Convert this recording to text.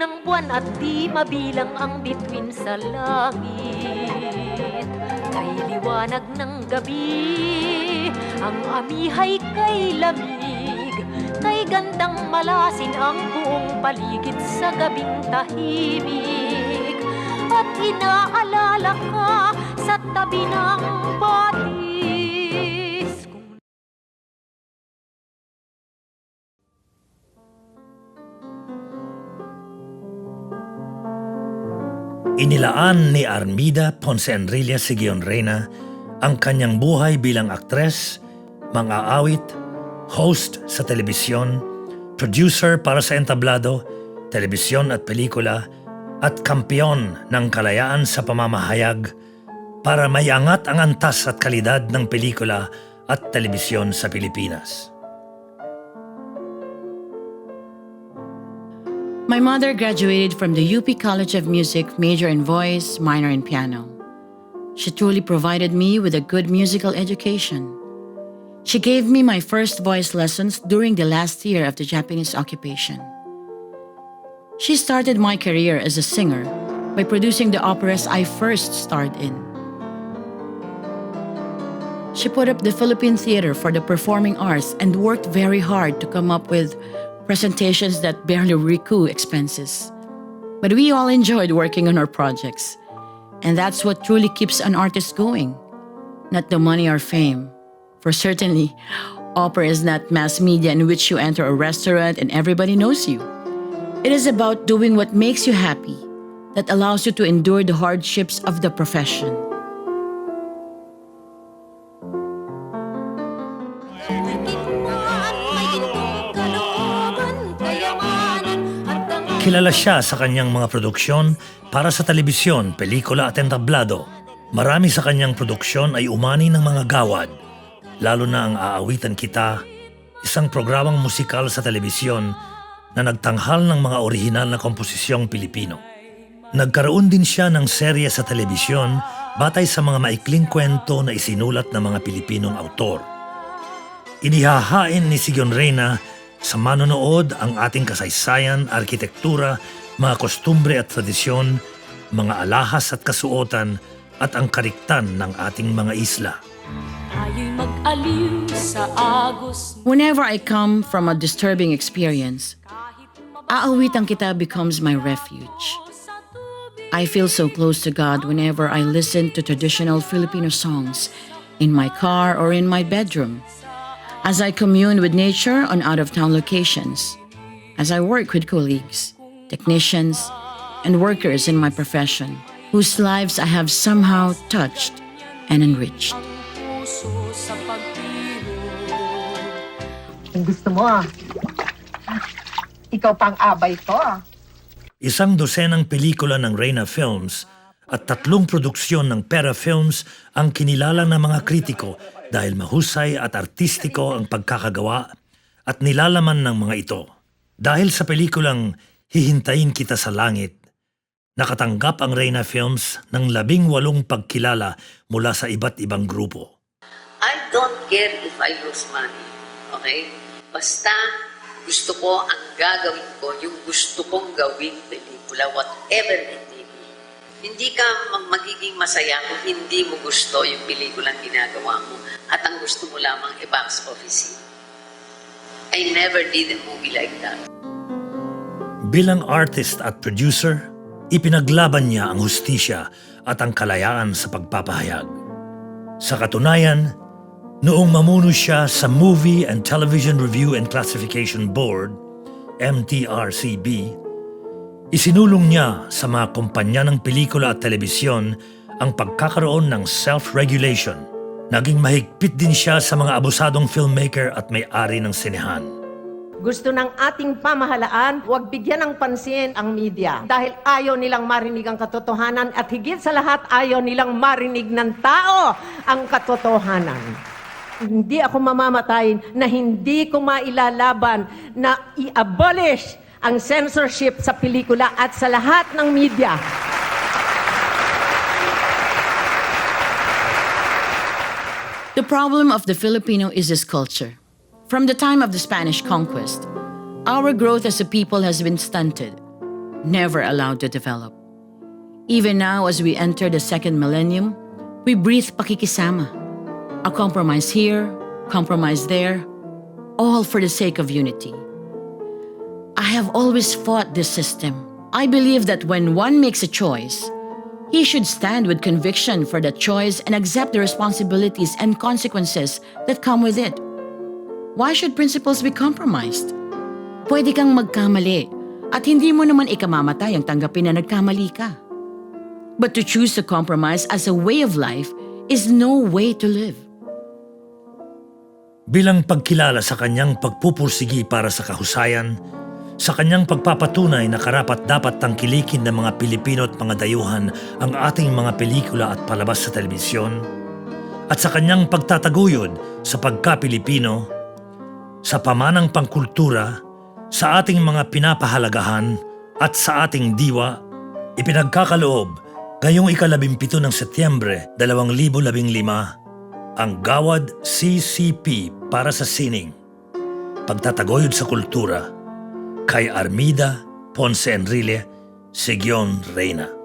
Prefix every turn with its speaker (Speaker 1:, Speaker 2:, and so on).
Speaker 1: ng buwan at di mabilang ang bituin sa langit. Kay liwanag ng gabi, ang amihay kay lamig. Kay gandang malasin ang buong paligid sa gabing tahimik. At inaalala ka sa tabi ng batis.
Speaker 2: Inilaan ni Armida Ponce Enrilla Sigion Reyna ang kanyang buhay bilang aktres, mang-aawit, host sa telebisyon, producer para sa entablado, telebisyon at pelikula, at kampiyon ng kalayaan sa pamamahayag para maiangat ang antas at kalidad ng pelikula at telebisyon sa Pilipinas.
Speaker 3: My mother graduated from the UP College of Music, major in voice, minor in piano. She truly provided me with a good musical education. She gave me my first voice lessons during the last year of the Japanese occupation. She started my career as a singer by producing the operas I first starred in. She put up the Philippine Theater for the Performing Arts and worked very hard to come up with presentations that barely recoup expenses. But we all enjoyed working on our projects. And that's what truly keeps an artist going. Not the money or fame. For certainly, opera is not mass media in which you enter a restaurant and everybody knows you. It is about doing what makes you happy, that allows you to endure the hardships of the profession.
Speaker 2: Kilala siya sa kanyang mga produksyon para sa telebisyon, pelikula at entablado. Marami sa kanyang produksyon ay umani ng mga gawad, lalo na ang Aawitan Kita, isang programang musikal sa telebisyon na nagtanghal ng mga orihinal na komposisyong Pilipino. Nagkaroon din siya ng serye sa telebisyon batay sa mga maikling kwento na isinulat ng mga Pilipinong autor. Inihahain ni Sigon Reyna sa manonood ang ating kasaysayan, arkitektura, mga kostumbre at tradisyon, mga alahas at kasuotan at ang kariktan ng ating mga isla.
Speaker 3: Whenever I come from a disturbing experience, Aawitan Kita becomes my refuge. I feel so close to God whenever I listen to traditional Filipino songs in my car or in my bedroom, as I commune with nature on out of town locations, as I work with colleagues, technicians, and workers in my profession whose lives I have somehow touched and enriched.
Speaker 1: Ang
Speaker 4: gusto mo ah. Ikaw pang abay ko ah.
Speaker 2: Isang dosenang pelikula ng Reyna Films at tatlong produksyon ng Pera Films ang kinilala ng mga kritiko dahil mahusay at artistiko ang pagkakagawa at nilalaman ng mga ito. Dahil sa pelikulang Hihintayin Kita sa Langit, nakatanggap ang Reyna Films ng labing walong pagkilala mula sa iba't ibang grupo.
Speaker 5: I don't care if I lose money. Okay? Basta gusto ko ang gagawin ko, yung gusto kong gawing pelikula, whatever it. Hindi ka mag- magiging masaya kung hindi mo gusto yung pelikulang ginagawa mo at ang gusto mo lamang i-box office. I never did a movie like that.
Speaker 2: Bilang artist at producer, ipinaglaban niya ang hustisya at ang kalayaan sa pagpapahayag. Sa katunayan, noong mamuno siya sa Movie and Television Review and Classification Board, MTRCB, isinulong niya sa mga kumpanya ng pelikula at telebisyon ang pagkakaroon ng self-regulation. Naging mahigpit din siya sa mga abusadong filmmaker at may-ari ng sinehan.
Speaker 4: Gusto ng ating pamahalaan, huwag bigyan ng pansin ang media dahil ayaw nilang marinig ang katotohanan at higit sa lahat ayaw nilang marinig ng tao ang katotohanan. Hindi ako mamamatay na hindi ko mailalaban na i-abolish ang censorship sa pelikula at sa lahat ng media.
Speaker 3: The problem of the Filipino is his culture. From the time of the Spanish conquest, our growth as a people has been stunted. never allowed to develop. Even now, as we enter the second millennium, we breathe pakikisama. A compromise here, compromise there, all for the sake of unity. I have always fought this system. I believe that when one makes a choice, he should stand with conviction for that choice and accept the responsibilities and consequences that come with it. Why should principles be compromised? Pwede kang magkamali at hindi mo naman ikamamatay ang tanggapin na nagkamali ka. But to choose to compromise as a way of life is no way to live.
Speaker 2: Bilang pagkilala sa kanyang pagpupursigi para sa kahusayan, sa kanyang pagpapatunay na karapat dapat tangkilikin ng mga Pilipino at mga dayuhan ang ating mga pelikula at palabas sa telebisyon, at sa kanyang pagtataguyod sa pagka-Pilipino, sa pamanang pangkultura, sa ating mga pinapahalagahan at sa ating diwa, ipinagkakaloob ngayong ikalabimpito ng Setyembre 2015 ang Gawad CCP para sa sining. Pagtataguyod sa kultura kay Armida Ponce Enrile, Sigyon Reyna.